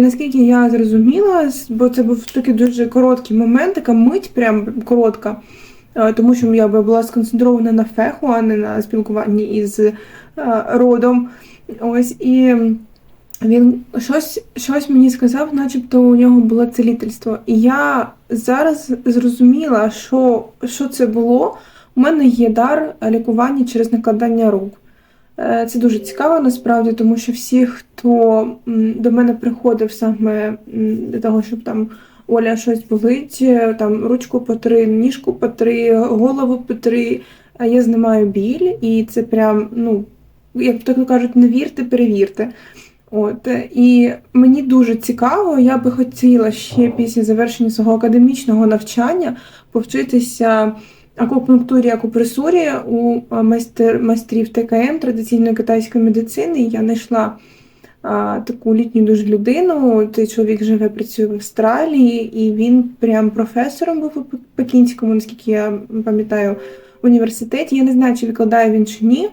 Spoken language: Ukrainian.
Наскільки я зрозуміла, бо це був такий дуже короткий момент, така мить, прям коротка, е, тому що я була сконцентрована на феху, а не на спілкуванні із е, родом. Ось і він щось, щось мені сказав, начебто у нього було целительство. І я зараз зрозуміла, що, що це було. У мене є дар лікування через накладання рук. Е, Це дуже цікаво насправді, тому що всі, хто до мене приходив саме для того, щоб там Оля щось болить, е, там ручку потри, ніжку потри, голову потри, я знімаю біль, і це прям, ну, як так кажуть, не вірте, перевірте. От е, і мені дуже цікаво, я би хотіла ще після завершення свого академічного навчання повчитися акупунктурі, акупресурі у майстер, майстрів ТКМ традиційної китайської медицини. Я знайшла а, таку літню дуже людину. Цей чоловік живе, працює в Австралії, і він прям професором був у Пекінському, наскільки я пам'ятаю, університеті. Я не знаю, чи викладає він чи ні.